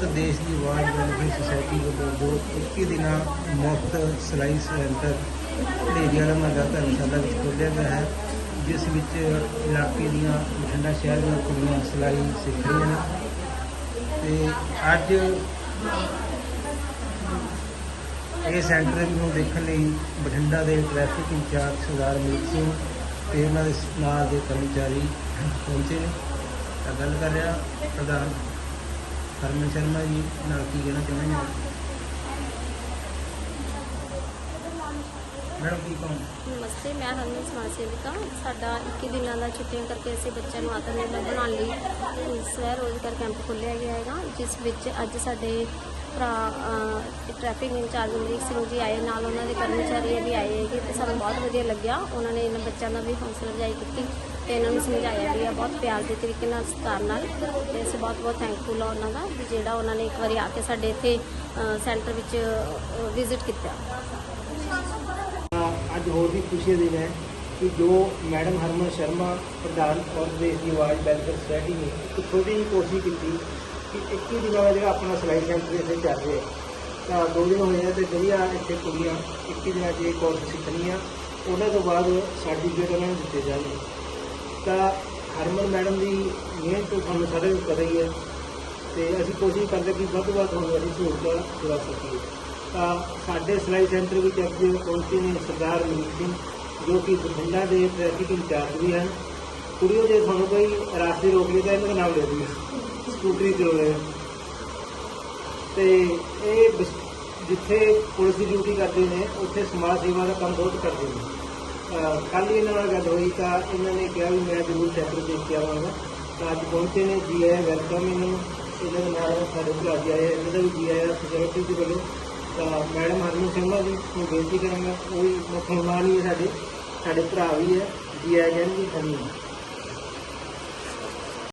ਔਰਤ ਦੇਸ਼ ਦੀ ਆਵਾਜ਼ ਵੈਲਫੇਅਰ ਸੁਸਾਇਟੀ ਵੱਲੋਂ ਜੋ 21 ਦਿਨਾਂ ਮੁਫਤ ਸਿਲਾਈ ਸੈਂਟਰ ਢੇਰੀਆਂ ਦਾ ਮਹੱਲਾ ਧਰਮਸ਼ਾਲਾ ਵਿੱਚ ਖੋਲ੍ਹਿਆ ਗਿਆ ਹੈ, ਜਿਸ ਵਿੱਚ ਇਲਾਕੇ ਦੀਆਂ ਬਠਿੰਡਾ ਸ਼ਹਿਰ ਦੀਆਂ ਕੁੜੀਆਂ ਸਿਲਾਈ ਸਿੱਖ ਰਹੀਆਂ ਨੇ। ਤੇ ਅੱਜ ਇਹ ਸੈਂਟਰ ਨੂੰ ਦੇਖਣ ਲਈ ਬਠਿੰਡਾ ਦੇ ਟ੍ਰੈਫਿਕ ਇੰਚਾਰਜ ਸਰਦਾਰ ਮੀਤ ਸਿੰਘ ਤੇ ਉਹਨਾਂ ਦੇ ਨਾਲ ਦੇ ਕਰਮਚਾਰੀ ਪਹੁੰਚੇ ਨੇ। ਤਾਂ ਗੱਲ ਕਰ ਰਿਹਾ ਪ੍ਰਧਾਨ ਹਰਮਨ ਸ਼ਰਮਾ ਜੀ ਨਾਲ ਕੀ ਕਹਿਣਾ ਚਾਹੁੰਦੇ ਨੇ ਮੈਡਮ, ਕੀ ਕਹੋ ਨਮਸਤੇ, ਮੈਂ ਹਰਮਨ ਸਮਾਜ ਸੇਵਿਕਾ। ਸਾਡਾ 21 ਦਿਨਾਂ ਦਾ ਛੁੱਟੀਆਂ ਕਰਕੇ ਅਸੀਂ ਬੱਚਿਆਂ ਨੂੰ ਆਤਮ ਨਿਰਭਰ ਬਣਾਉਣ ਲਈ ਸਵੈ ਰੋਜ਼ਗਾਰ ਕੈਂਪ ਖੋਲ੍ਹਿਆ ਗਿਆ ਹੈਗਾ, ਜਿਸ ਵਿੱਚ ਅੱਜ ਸਾਡੇ ਟ੍ਰੈਫਿਕ ਇੰਚਾਰਜ ਅਮਰੀਕ ਸਿੰਘ ਜੀ ਆਏ, ਨਾਲ ਉਹਨਾਂ ਦੇ ਕਰਮਚਾਰੀ ਵੀ ਆਏ ਹੈਗੇ ਤੇ ਸਾਨੂੰ ਬਹੁਤ ਵਧੀਆ ਲੱਗਿਆ। ਉਹਨਾਂ ਨੇ ਇਹਨਾਂ ਬੱਚਿਆਂ ਦਾ ਵੀ ਹੌਸਲਾ ਅਫਜ਼ਾਈ ਕੀਤੀ ਤੇ ਇਹਨਾਂ ਨੂੰ ਸਮਝਾਇਆ ਵੀ ਆ, ਬਹੁਤ ਪਿਆਰ ਦੇ ਤਰੀਕੇ ਨਾਲ, ਸਤਿਕਾਰ ਨਾਲ ਤੇ ਅਸੀਂ ਬਹੁਤ ਬਹੁਤ ਥੈਂਕਫੁਲ ਆ ਉਹਨਾਂ ਦਾ ਵੀ ਜਿਹੜਾ ਉਹਨਾਂ ਨੇ ਇੱਕ ਵਾਰੀ ਆ ਕੇ ਸਾਡੇ ਇੱਥੇ ਸੈਂਟਰ ਵਿੱਚ ਵਿਜ਼ਿਟ ਕੀਤਾ। ਅੱਜ ਹੋਰ ਵੀ ਖੁਸ਼ੀ ਦਾ ਦਿਨ ਹੈ ਕਿ ਜੋ ਮੈਡਮ ਹਰਮਨ ਸ਼ਰਮਾ ਪ੍ਰਧਾਨ ਔਰਤ ਦੇਸ਼ ਦੀ ਆਵਾਜ਼ ਵੈਲਫੇਅਰ ਸੁਸਾਇਟੀ ਨੇ, ਇੱਕ ਛੋਟੀ ਜਿਹੀ ਕੋਸ਼ਿਸ਼ ਕੀਤੀ ਕਿ 21 ਦਿਨਾਂ ਦਾ ਜਿਹੜਾ ਆਪਣਾ ਸਿਲਾਈ ਸੈਂਟਰ ਇੱਥੇ ਚੱਲ ਰਿਹਾ ਤਾਂ ਦੋ ਦਿਨ ਹੋਏ ਆ ਤੇ ਵਧੀਆ ਇੱਥੇ ਕੁੜੀਆਂ 21 ਦਿਨਾਂ 'ਚ ਇਹ ਕੋਰਸ ਸਿੱਖਣੀਆਂ ਉਹਨਾਂ ਤੋਂ ਬਾਅਦ ਸਰਟੀਫਿਕੇਟ ਉਹਨਾਂ ਨੂੰ ਦਿੱਤੇ ਜਾਣਗੇ। ਤਾਂ ਹਰਮਨ ਮੈਡਮ ਦੀ ਮਿਹਨਤ ਤੁਹਾਨੂੰ ਸਾਰੇ ਨੂੰ ਪਤਾ ਹੀ ਹੈ ਤੇ ਅਸੀਂ ਕੋਸ਼ਿਸ਼ ਕਰਦੇ ਕਿ ਵੱਧ ਤੋਂ ਵੱਧ ਤੁਹਾਨੂੰ ਅਸੀਂ ਸਹੂਲਤਾਂ ਦਿਵਾ ਸਕੀਏ ਤਾਂ ਸਾਡੇ ਸਿਲਾਈ ਸੈਂਟਰ ਵਿੱਚ ਅੱਜ ਪਹੁੰਚੇ ਨੇ ਸਰਦਾਰ ਮਨੀਤ ਸਿੰਘ, ਜੋ ਕਿ ਬਠਿੰਡਾ ਦੇ ਟ੍ਰੈਫਿਕ ਇੰਚਾਰਜ ਵੀ ਹਨ। ਕੁੜੀਓ, ਜੇ ਤੁਹਾਨੂੰ ਕੋਈ ਰਾਸਤੇ ਰੋਕ ਲਈ ਤਾਂ ਇਹਨਾਂ ਦਾ ਨਾਮ ਲੈ ਦਿਓ। ਸਕੂਟਰੀ ਚਲਾਉਂਦੇ ਆ। ਤੇ ਇਹ ਜਿੱਥੇ ਪੁਲਿਸ ਦੀ ਡਿਊਟੀ ਕਰਦੇ ਨੇ, ਉੱਥੇ ਸਮਾਜ ਸੇਵਾ ਦਾ ਕੰਮ ਬਹੁਤ ਕਰਦੇ ਨੇ। ਕੱਲ ਹੀ ਇਹਨਾਂ ਨਾਲ ਗੱਲ ਹੋਈ ਤਾਂ ਇਹਨਾਂ ਨੇ ਕਿਹਾ ਵੀ ਮੈਂ ਜ਼ਰੂਰ ਸੈਂਟਰ ਦੇਖ ਕੇ ਆਵਾਂਗਾ। ਤਾਂ ਅੱਜ ਪਹੁੰਚੇ ਨੇ, ਜੀ ਆਇਆ ਵੈਲਕਮ ਇਹਨਾਂ ਨੂੰ। ਇਹਨਾਂ ਦੇ ਨਾਲ ਸਾਡੇ ਭਰਾ ਜੀ ਆਏ ਇਹਨਾਂ ਦਾ ਵੀ ਜੀ ਆਇਆ ਸੁਸਾਇਟੀ ਦੇ ਵੱਲੋਂ। ਤਾਂ ਮੈਡਮ ਹਰਮਨ ਸਿੰਘਾ ਜੀ ਨੂੰ ਬੇਨਤੀ ਕਰਾਂਗਾ, ਉਹ ਵੀ ਮੁਸਲਮਾਨ ਹੀ ਹੈ ਸਾਡੇ ਸਾਡੇ ਭਰਾ ਵੀ ਹੈ, ਜੀ ਆਇਆ ਕਹਿਣਗੇ ਧੰਨਵਾਦ